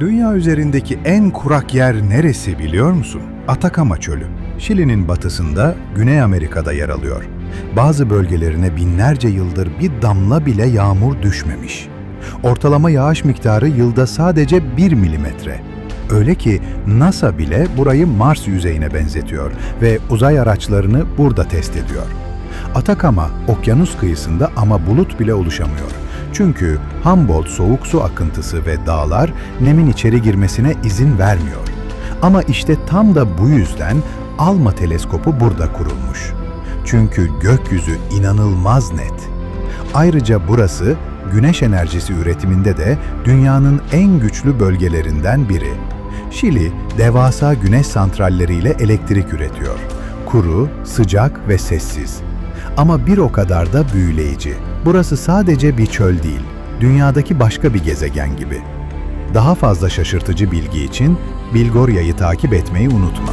Dünya üzerindeki en kurak yer neresi biliyor musun? Atakama Çölü. Şili'nin batısında, Güney Amerika'da yer alıyor. Bazı bölgelerine binlerce yıldır bir damla bile yağmur düşmemiş. Ortalama yağış miktarı yılda sadece 1 milimetre. Öyle ki NASA bile burayı Mars yüzeyine benzetiyor ve uzay araçlarını burada test ediyor. Atakama okyanus kıyısında ama bulut bile oluşamıyor. Çünkü Humboldt soğuk su akıntısı ve dağlar nemin içeri girmesine izin vermiyor. Ama işte tam da bu yüzden ALMA teleskopu burada kurulmuş. Çünkü gökyüzü inanılmaz net. Ayrıca burası güneş enerjisi üretiminde de dünyanın en güçlü bölgelerinden biri. Şili, devasa güneş santralleriyle elektrik üretiyor. Kuru, sıcak ve sessiz. Ama bir o kadar da büyüleyici. Burası sadece bir çöl değil, dünyadaki başka bir gezegen gibi. Daha fazla şaşırtıcı bilgi için Bilgorya'yı takip etmeyi unutma.